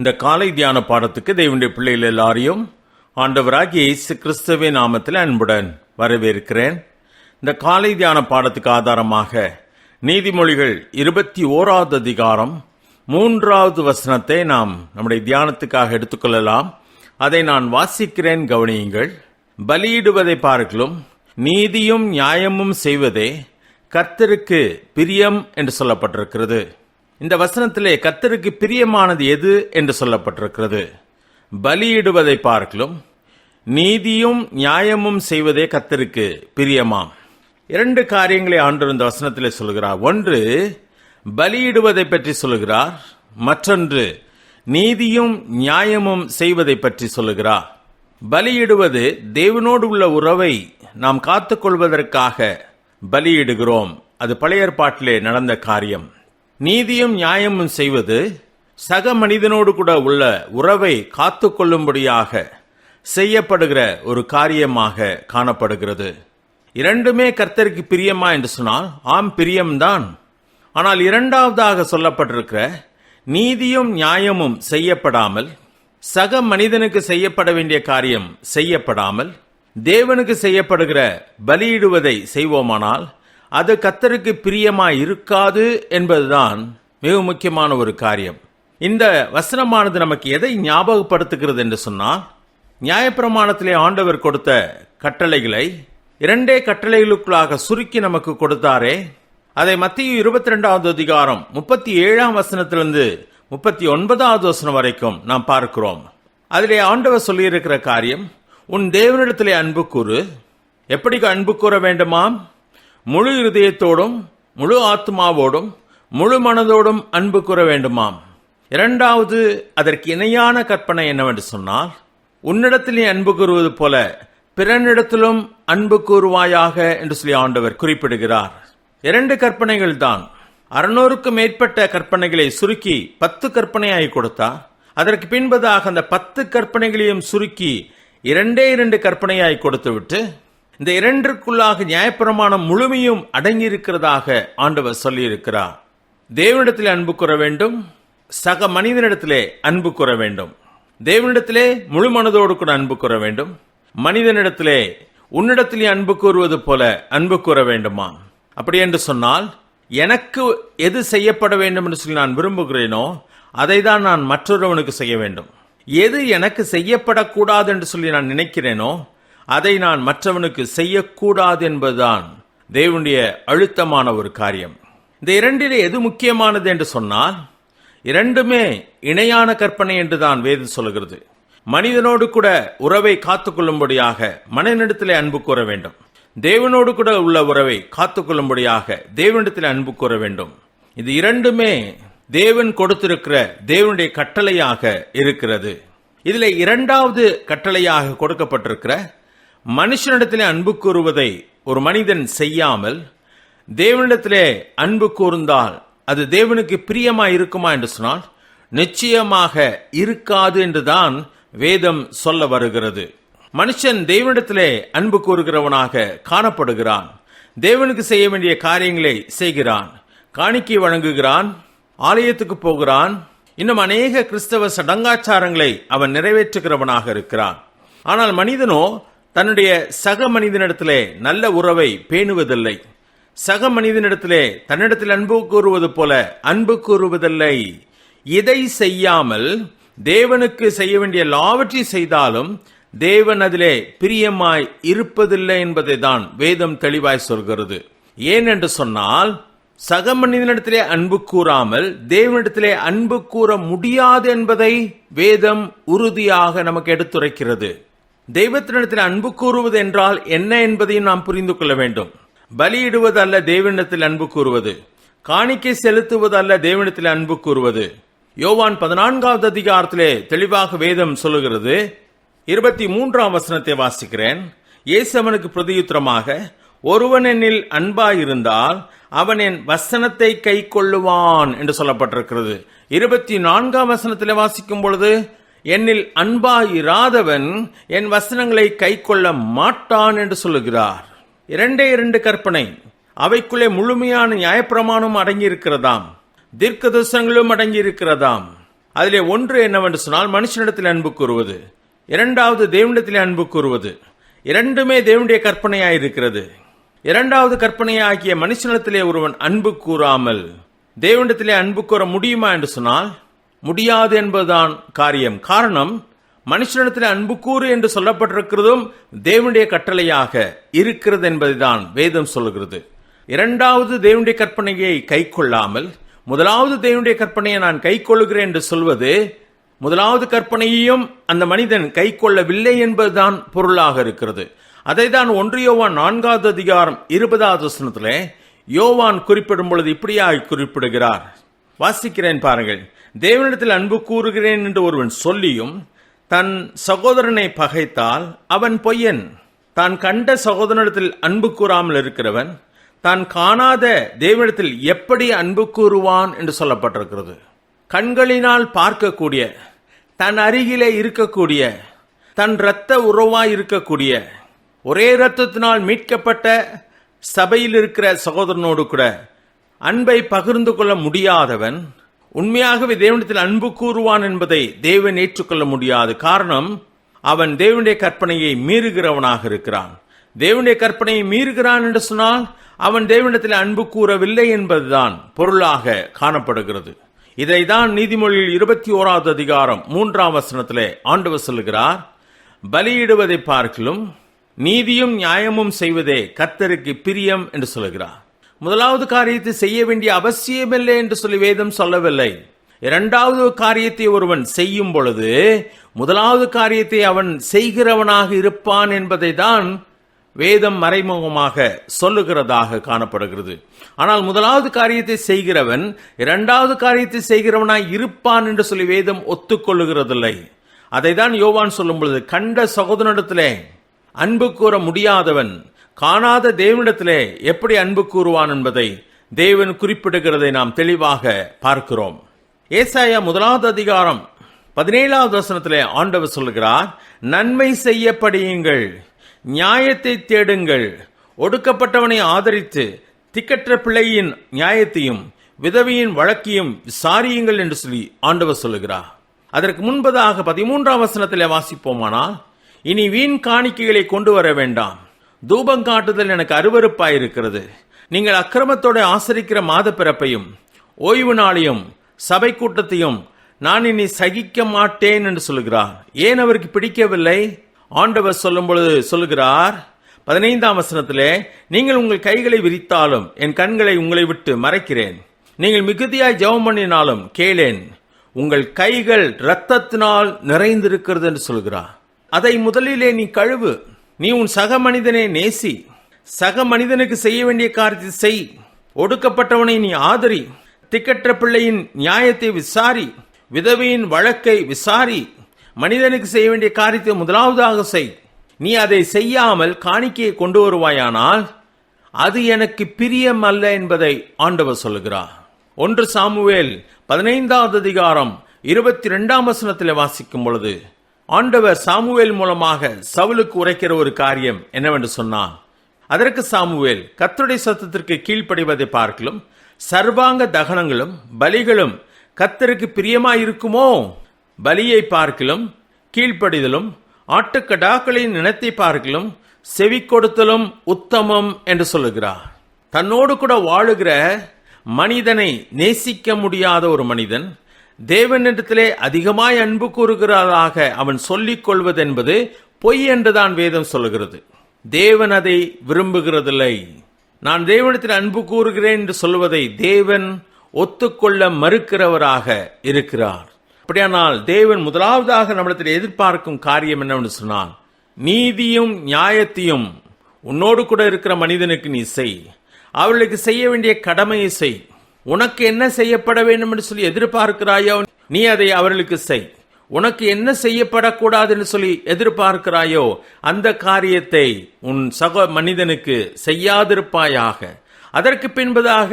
இந்த காலை தியான பாடத்துக்கு தேவனுடைய பிள்ளைகள் எல்லாரையும் ஆண்டவராகிய இயேசு கிறிஸ்துவின் நாமத்தில் அன்புடன் வரவேற்கிறேன். இந்த காலை தியான பாடத்துக்கு ஆதாரமாக நீதிமொழிகள் இருபத்தி ஓராவது அதிகாரம் மூன்றாவது வசனத்தை நாம் நம்முடைய தியானத்துக்காக எடுத்துக்கொள்ளலாம். அதை நான் வாசிக்கிறேன் கவனியுங்கள். பலியிடுவதை பார்க்கலும் நீதியும் நியாயமும் செய்வதே கர்த்தருக்கு பிரியம் என்று சொல்லப்பட்டிருக்கிறது. இந்த வசனத்திலே கத்தருக்கு பிரியமானது எது என்று சொல்லப்பட்டிருக்கிறது. பலியிடுவதை பார்க்கலும் நீதியும் நியாயமும் செய்வதே கத்தருக்கு பிரியமாம். இரண்டு காரியங்களை ஆண்டு இந்த வசனத்திலே சொல்கிறார். ஒன்று பலியிடுவதை பற்றி சொல்லுகிறார் மற்றொன்று நீதியும் நியாயமும் செய்வதை பற்றி சொல்லுகிறார் பலியிடுவது தேவனோடு உள்ள உறவை நாம் காத்துக்கொள்வதற்காக பலியிடுகிறோம். அது பழைய ஏற்பாட்டிலே நடந்த காரியம். நீதியும் நியாயமும் செய்வது சக மனிதனோடு கூட உள்ள உறவை காத்துக்கொள்ளும்படியாக செய்யப்படுகிற ஒரு காரியமாக காணப்படுகிறது. இரண்டுமே கர்த்தருக்கு பிரியமா என்று சொன்னால் ஆம் பிரியம்தான். ஆனால் இரண்டாவதாக சொல்லப்பட்டிருக்கிற நீதியும் நியாயமும் செய்யப்படாமல் சக மனிதனுக்கு செய்யப்பட வேண்டிய காரியம் செய்யப்படாமல் தேவனுக்கு செய்யப்படுகிற பலியிடுவதை செய்வோமானால் அது கத்தருக்கு பிரியமாக இருக்காது என்பதுதான் மிக முக்கியமான ஒரு காரியம். இந்த வசனமானது நமக்கு எதை ஞாபகப்படுத்துகிறது என்று சொன்னால் நியாயப்பிரமாணத்திலே ஆண்டவர் கொடுத்த கட்டளைகளை இரண்டே கட்டளைகளுக்குள்ளாக சுருக்கி நமக்கு கொடுத்தாரே. அதை மத்திய இருபத்தி ரெண்டாவது அதிகாரம் முப்பத்தி ஏழாம் வசனத்திலிருந்து முப்பத்தி ஒன்பதாவது வசனம் வரைக்கும் நாம் பார்க்கிறோம். அதிலே ஆண்டவர் சொல்லியிருக்கிற காரியம் உன் தேவனிடத்திலே அன்பு கூறு. எப்படி அன்பு கூற வேண்டுமாம்? முழு இருதயத்தோடும் முழு ஆத்மாவோடும் முழு மனதோடும் அன்பு கூற வேண்டுமாம். இரண்டாவது அதற்கு இணையான கற்பனை என்னவென்று சொன்னால் உன்னிடத்திலே அன்பு கூறுவது போல பிறனிடத்திலும் அன்பு கூறுவாயாக என்று சொல்லி ஆண்டவர் குறிப்பிடுகிறார். இரண்டு கற்பனைகள் தான். அறுநூறுக்கும் மேற்பட்ட கற்பனைகளை சுருக்கி பத்து கற்பனையாய் கொடுத்தார் அதற்கு பின்பதாக அந்த பத்து கற்பனைகளையும் சுருக்கி இரண்டே இரண்டு கற்பனையாய் கொடுத்துவிட்டு இந்த இரண்டிற்குள்ளாக நியாயப்பிரமாணம் முழுமையும் அடங்கியிருக்கிறதாக ஆண்டவர் சொல்லியிருக்கிறார். தேவனிடத்திலே அன்பு கூற வேண்டும் சக மனிதனிடத்திலே அன்பு கூற வேண்டும். தேவனிடத்திலே முழு மனதோடு கூட அன்பு கூற வேண்டும். மனிதனிடத்திலே உன்னிடத்திலே அன்பு கூறுவது போல அன்பு கூற வேண்டுமா? அப்படி என்று சொன்னால் எனக்கு எது செய்யப்பட வேண்டும் என்று சொல்லி நான் விரும்புகிறேனோ அதை தான் நான் மற்றொருவனுக்கு செய்ய வேண்டும். எது எனக்கு செய்யப்படக்கூடாது என்று சொல்லி நான் நினைக்கிறேனோ அதை நான் மற்றவனுக்கு செய்யக்கூடாது என்பதுதான் தேவனுடைய அழுத்தமான ஒரு காரியம். இந்த இரண்டிலே எது முக்கியமானது என்று சொன்னால் இரண்டுமே இணையான கற்பனை என்று தான் வேதம் சொல்கிறது மனிதனோடு கூட உறவை காத்துக்கொள்ளும்படியாக மனநிடத்திலே அன்பு கூற வேண்டும். தேவனோடு கூட உள்ள உறவை காத்துக்கொள்ளும்படியாக தேவனிடத்தில் அன்பு கூற வேண்டும். இது இரண்டுமே தேவன் கொடுத்திருக்கிற தேவனுடைய கட்டளையாக இருக்கிறது. இதில் இரண்டாவது கட்டளையாக கொடுக்கப்பட்டிருக்கிற மனுஷனிடத்திலே அன்பு கூறுவதை ஒரு மனிதன் செய்யாமல் தேவனிடத்திலே அன்பு கூர்ந்தால் அது தேவனுக்கு பிரியமாக இருக்குமா என்று சொன்னால் நிச்சயமாக இருக்காது என்றுதான் வேதம் சொல்ல வருகிறது. மனுஷன் தேவனிடத்திலே அன்பு கூறுகிறவனாக காணப்படுகிறான். தேவனுக்கு செய்ய வேண்டிய காரியங்களை செய்கிறான். காணிக்கை வழங்குகிறான் ஆலயத்துக்கு போகிறான். இன்னும் அநேக கிறிஸ்தவ சடங்காச்சாரங்களை அவன் நிறைவேற்றுகிறவனாக இருக்கிறான். ஆனால் மனிதனோ தன்னுடைய சக மனிதனிடத்திலே நல்ல உறவை பேணுவதில்லை. சக மனிதனிடத்திலே தன்னிடத்தில் அன்பு கூறுவது போல அன்பு கூறுவதில்லை. இதை செய்யாமல் தேவனுக்கு செய்ய வேண்டிய லாவற்றி செய்தாலும் தேவன் அதிலே பிரியமாய் இருப்பதில்லை என்பதை தான் வேதம் தெளிவாய் சொல்கிறது. ஏனென்று சொன்னால் சக மனிதனிடத்திலே அன்பு கூறாமல் தேவனிடத்திலே அன்பு கூற முடியாது என்பதை வேதம் உறுதியாக நமக்கு எடுத்துரைக்கிறது. தெய்வத்தினிடத்தில் அன்பு கூறுவது என்றால் என்ன என்பதையும் நாம் புரிந்து கொள்ள வேண்டும். பலியிடுவது அல்ல தேவனிடத்தில் அன்பு கூறுவது. காணிக்கை செலுத்துவது அல்ல தேவனிடத்தில் அன்பு கூறுவது. யோவான் பதினான்காவது அதிகாரத்திலே தெளிவாக வேதம் சொல்லுகிறது. இருபத்தி மூன்றாம் வசனத்தை வாசிக்கிறேன். இயேசு அவனுக்கு பிரதியுத்தரமாக ஒருவன் என்னில் அன்பாயிருந்தால் அவன் என் வசனத்தை கை கொள்ளுவான் என்று சொல்லப்பட்டிருக்கிறது. இருபத்தி நான்காம் வசனத்தில் வாசிக்கும் பொழுது என்னில் அன்பாயிராதவன் என் வசனங்களை கை கொள்ள மாட்டான் என்று சொல்லுகிறார். இரண்டே இரண்டு கற்பனை. அவைக்குள்ளே முழுமையான நியாயப்பிரமாணம் அடங்கி இருக்கிறதாம் தீர்க்க தரிசனங்களும் அடங்கியிருக்கிறதாம். அதிலே ஒன்று என்னவென்று சொன்னால் மனுஷனிடத்தில் அன்பு கூறுவது. இரண்டாவது தேவனிடத்தில் அன்பு கூறுவது. இரண்டுமே தேவனுடைய கற்பனையாக இருக்கிறது இரண்டாவது கற்பனையாகிய மனுஷனிடத்திலே ஒருவன் அன்பு கூறாமல் தேவனிடத்திலே அன்பு கூற முடியுமா என்று சொன்னால் முடியாது என்பதுதான் காரியம். காரணம் மனுஷனிடத்தில் அன்பு கூறு என்று சொல்லப்பட்டிருக்கிறதும் தேவனுடைய கட்டளையாக இருக்கிறது என்பதுதான் வேதம் சொல்லுகிறது. இரண்டாவது தேவனுடைய கற்பனையை கை கொள்ளாமல் முதலாவது தேவனுடைய கற்பனையை நான் கை கொள்ளுகிறேன் என்று சொல்வது முதலாவது கற்பனையையும் அந்த மனிதன் கை கொள்ளவில்லை என்பதுதான் பொருளாக இருக்கிறது. அதை தான் ஒன்று யோவான் நான்காவது அதிகாரம் இருபதாவது வசனத்திலே யோவான் குறிப்பிடும் பொழுது இப்படியாய் குறிப்பிடுகிறார். வாசிக்கிறேன் பாருங்கள். தேவனிடத்தில் அன்பு கூறுகிறேன் என்று ஒருவன் சொல்லியும் தன் சகோதரனை பகைத்தால் அவன் பொய்யன். தான் கண்ட சகோதரனிடத்தில் அன்பு கூறாமல் இருக்கிறவன் தான் காணாத தேவனிடத்தில் எப்படி அன்பு கூறுவான் என்று சொல்லப்பட்டிருக்கிறது. கண்களினால் பார்க்கக்கூடிய தன் அருகிலே இருக்கக்கூடிய தன் இரத்த உறவாய் இருக்கக்கூடிய ஒரே இரத்தத்தினால் மீட்கப்பட்ட சபையில் இருக்கிற சகோதரனோடு கூட அன்பை பகிர்ந்து கொள்ள முடியாதவன் உண்மையாகவே தேவனிடத்தில் அன்பு கூறுவான் என்பதை தேவன் ஏற்றுக்கொள்ள முடியாது. காரணம் அவன் தேவனுடைய கற்பனையை மீறுகிறவனாக இருக்கிறான். தேவனுடைய கற்பனையை மீறுகிறான் என்று சொன்னால் அவன் தேவனிடத்தில் அன்பு கூறவில்லை என்பதுதான் பொருளாக காணப்படுகிறது. இதைதான் நீதிமொழியில் இருபத்தி ஓராவது அதிகாரம் மூன்றாம் வசனத்திலே ஆண்டவர் சொல்லுகிறார் பலியிடுவதை பார்க்கிலும் நீதியும் நியாயமும் செய்வதே கர்த்தருக்கு பிரியம் என்று சொல்லுகிறார். முதலாவது காரியத்தை செய்ய வேண்டிய அவசியமில்லை என்று சொல்லி வேதம் சொல்லவில்லை. இரண்டாவது காரியத்தை ஒருவன் செய்யும் பொழுது முதலாவது காரியத்தை அவன் செய்கிறவனாக இருப்பான் என்பதை தான் வேதம் மறைமுகமாக சொல்லுகிறதாக காணப்படுகிறது. ஆனால் முதலாவது காரியத்தை செய்கிறவன் இரண்டாவது காரியத்தை செய்கிறவனாய் இருப்பான் என்று சொல்லி வேதம் ஒத்துக்கொள்ளுகிறதில்லை. அதை தான் யோவான் சொல்லும் பொழுது கண்ட சகோதரனிடத்திலே அன்பு கூற முடியாதவன் காணாத தேவனிடத்திலே எப்படி அன்பு கூறுவான் என்பதை தேவன் குறிப்பிடுகிறதை நாம் தெளிவாக பார்க்கிறோம். ஏசாயா முதலாவது அதிகாரம் பதினேழாவது வசனத்திலே ஆண்டவர் சொல்கிறார் நன்மை செய்யப்படியுங்கள் நியாயத்தை தேடுங்கள். ஒடுக்கப்பட்டவனை ஆதரித்து திக்கற்ற பிள்ளையின் நியாயத்தையும் விதவியின் வழக்கையும் விசாரியுங்கள் என்று சொல்லி ஆண்டவர் சொல்லுகிறார். அதற்கு முன்பதாக பதிமூன்றாம் வசனத்திலே வாசிப்போமானால் இனி வீண் காணிக்கைகளை கொண்டு வர வேண்டாம். தூபம் காட்டுதல் எனக்கு அருவருப்பாயிருக்கிறது. நீங்கள் அக்கிரமத்தோடு ஆசரிக்கிற மாத பிறப்பையும் ஓய்வு நாளையும் சபை கூட்டத்தையும் நான் இனி சகிக்க மாட்டேன் என்று சொல்லுகிறார். ஏன் அவருக்கு பிடிக்கவில்லை? ஆண்டவர் சொல்லும் பொழுது சொல்லுகிறார் பதினைந்தாம் வசனத்திலே நீங்கள் உங்கள் கைகளை விரித்தாலும் என் கண்களை உங்களை விட்டு மறைக்கிறேன். நீங்கள் மிகுதியாய் ஜெபம் பண்ணினாலும் கேளேன். உங்கள் கைகள் இரத்தத்தினால் நிறைந்திருக்கிறது என்று சொல்கிறார் அதை முதலிலே நீ கழுவு. நீ உன் சக மனிதனை நேசி. சக மனிதனுக்கு செய்ய வேண்டிய காரியத்தை செய். ஒடுக்கப்பட்டவனை நீ ஆதரி. திக்கற்ற பிள்ளையின் நியாயத்தை விசாரி. விதவையின் வழக்கை விசாரி. மனிதனுக்கு செய்ய வேண்டிய காரியத்தை முதலாவதாக செய். நீ அதை செய்யாமல் காணிக்கையை கொண்டு வருவாயானால் அது எனக்கு பிரியம் அல்ல என்பதை ஆண்டவர் சொல்கிறார் ஒன்று சாமுவேல் பதினைந்தாவது அதிகாரம் இருபத்தி ரெண்டாம் வசனத்தில் வாசிக்கும் பொழுது ஆண்டவர் சாமுவேல் மூலமாக சவுலுக்கு உரைக்கிற ஒரு காரியம் என்னவென்று சொன்னான் அதற்கு சாமுவேல் கர்த்தருடைய சத்தத்திற்கு கீழ்ப்படிவதை பார்க்கலும் சர்வாங்க தகனங்களும் பலிகளும் கத்தருக்கு பிரியமாயிருக்குமோ? பலியை பார்க்கலும் கீழ்ப்படிதலும் ஆட்டுக்கடாக்களின் இனத்தை பார்க்கலும் செவி கொடுத்தலும் உத்தமம் என்று சொல்லுகிறார். தன்னோடு கூட வாழுகிற மனிதனை நேசிக்க முடியாத ஒரு மனிதன் தேவனிடத்திலே அதிகமாய் அன்பு கூறுகிறாராக அவன் சொல்லிக் கொள்வதென்பது பொய் என்றுதான் வேதம் சொல்லுகிறது. தேவன் அதை விரும்புகிறதில்லை. நான் தேவனிடத்தில் அன்பு கூறுகிறேன் என்று சொல்வதை தேவன் ஒத்துக்கொள்ள மறுக்கிறவராக இருக்கிறார். அப்படியானால் தேவன் முதலாவதாக நம்மிடத்தில் எதிர்பார்க்கும் காரியம் என்னவென்று சொன்னால் நீதியும் நியாயத்தையும் உன்னோடு கூட இருக்கிற மனிதனுக்கு நீ செய். அவர்களுக்கு செய்ய வேண்டிய கடமையை செய். உனக்கு என்ன செய்யப்பட வேண்டும் என்று சொல்லி எதிர்பார்க்கிறாயோ நீ அதை அவர்களுக்கு செய். உனக்கு என்ன செய்யப்படக்கூடாது என்று சொல்லி எதிர்பார்க்கிறாயோ அந்த காரியத்தை உன் சக மனிதனுக்கு செய்யாதிருப்பாயாக. அதற்கு பின்பதாக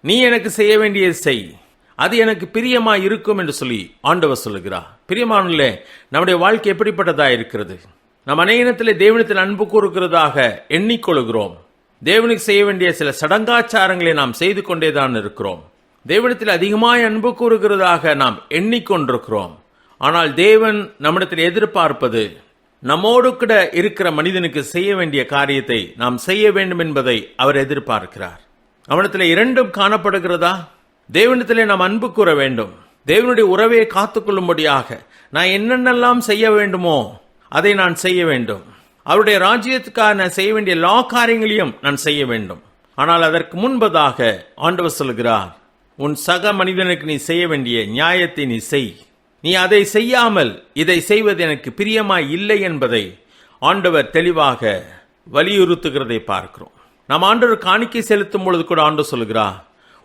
நீ எனக்கு செய்ய வேண்டிய செய். அது எனக்கு பிரியமா இருக்கும் என்று சொல்லி ஆண்டவர் சொல்லுகிறார். பிரியமானே நம்முடைய வாழ்க்கை எப்படிப்பட்டதா இருக்கிறது? நம் அநேகத்திலே தேவனத்தில் அன்பு கூறுகிறதாக எண்ணிக்கொள்கிறோம். தேவனுக்கு செய்ய வேண்டிய சில சடங்காச்சாரங்களை நாம் செய்து கொண்டேதான் இருக்கிறோம். தேவனத்தில் அதிகமாய் அன்பு கூறுகிறதாக நாம் எண்ணிக்கொண்டிருக்கிறோம். ஆனால் தேவன் நம்மிடத்தில் எதிர்பார்ப்பது நம்மோடு கூட இருக்கிற மனிதனுக்கு செய்ய வேண்டிய காரியத்தை நாம் செய்ய வேண்டும் என்பதை அவர் எதிர்பார்க்கிறார். அவனத்தில் இரண்டும் காணப்படுகிறதா? தேவனத்திலே நாம் அன்பு கூற வேண்டும். தேவனுடைய உறவை காத்துக்கொள்ளும்படியாக நான் என்னென்னலாம் செய்ய வேண்டுமோ அதை நான் செய்ய வேண்டும். அவருடைய ராஜ்யத்துக்காக நான் செய்ய வேண்டிய எல்லா காரியங்களையும் நான் செய்ய வேண்டும். ஆனால் அதற்கு முன்பதாக ஆண்டவர் சொல்கிறார் உன் சக மனிதனுக்கு நீ செய்ய வேண்டிய நியாயத்தை நீ செய். நீ அதை செய்யாமல் இதை செய்வது எனக்கு பிரியமாய் இல்லை என்பதை ஆண்டவர் தெளிவாக வலியுறுத்துகிறதை பார்க்கிறோம். நாம் ஆண்டவர் காணிக்கை செலுத்தும் பொழுது கூட ஆண்டு சொல்கிறார்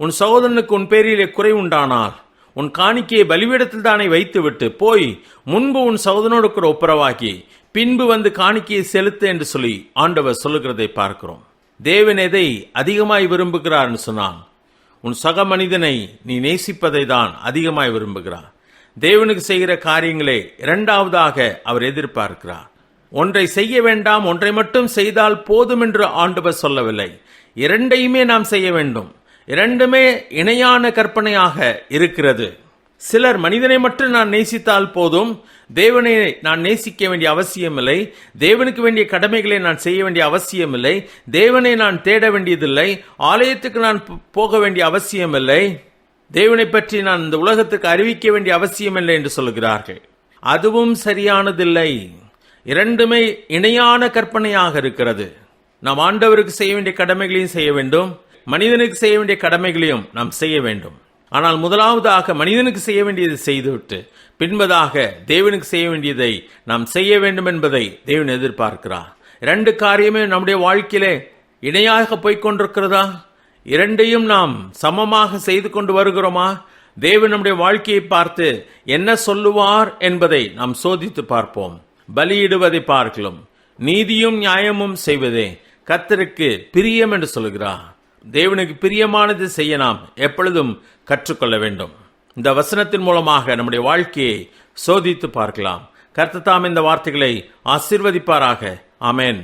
உன் சகோதரனுக்கு உன் பேரிலே குறை உண்டானால் உன் காணிக்கையை பலிவிடத்தில் தானே வைத்துவிட்டு போய் முன்பு உன் சகோதரனோடு கூட ஒப்புரவாகி பின்பு வந்து காணிக்கையை செலுத்து என்று சொல்லி ஆண்டவர் சொல்லுகிறதை பார்க்கிறோம். தேவன் எதை அதிகமாய் விரும்புகிறார்னு சொன்னான் உன் சக மனிதனை நீ நேசிப்பதை தான் அதிகமாய் விரும்புகிறார். தேவனுக்கு செய்கிற காரியங்களை இரண்டாவதாக அவர் எதிர்பார்க்கிறார். ஒன்றை செய்ய வேண்டாம் ஒன்றை மட்டும் செய்தால் போதும் என்று ஆண்டவர் சொல்லவில்லை. இரண்டையுமே நாம் செய்ய வேண்டும். இரண்டுமே இணையான கற்பனையாக இருக்கிறது. சிலர் மனிதனை மட்டும் நான் நேசித்தால் போதும். தேவனை நான் நேசிக்க வேண்டிய அவசியமில்லை. தேவனுக்கு வேண்டிய கடமைகளை நான் செய்ய வேண்டிய அவசியமில்லை. தேவனை நான் தேட வேண்டியதில்லை. ஆலயத்துக்கு நான் போக வேண்டிய அவசியமில்லை. தேவனை பற்றி நான் இந்த உலகத்துக்கு அறிவிக்க வேண்டிய அவசியமில்லை என்று சொல்கிறார்கள். அதுவும் சரியானதில்லை. இரண்டுமே இணையான கற்பனையாக இருக்கிறது. நாம் ஆண்டவருக்கு செய்ய வேண்டிய கடமைகளையும் செய்ய வேண்டும். மனிதனுக்கு செய்ய வேண்டிய கடமைகளையும் நாம் செய்ய வேண்டும். ஆனால் முதலாவதாக மனிதனுக்கு செய்ய வேண்டியதை செய்துவிட்டு பின்பதாக தேவனுக்கு செய்ய வேண்டியதை நாம் செய்ய வேண்டும் என்பதை தேவன் எதிர்பார்க்கிறார். இரண்டு காரியமே நம்முடைய வாழ்க்கையிலே இணையாக போய்கொண்டிருக்கிறதா இரண்டையும் நாம் சமமாக செய்து கொண்டு வருகிறோமா? தேவன் நம்முடைய வாழ்க்கையை பார்த்து என்ன சொல்லுவார் என்பதை நாம் சோதித்து பார்ப்போம். பலியிடுவதை பார்க்கலாம். நீதியும் நியாயமும் செய்வதே கத்தருக்கு பிரியம் என்று சொல்கிறார். தேவனுக்கு பிரியமானது செய்ய நாம் எப்பொழுதும் கற்றுக்கொள்ள வேண்டும். இந்த வசனத்தின் மூலமாக நம்முடைய வாழ்க்கையை சோதித்து பார்க்கலாம். கர்த்தர் தாம் இந்த வார்த்தைகளை ஆசீர்வதிப்பாராக. அமேன்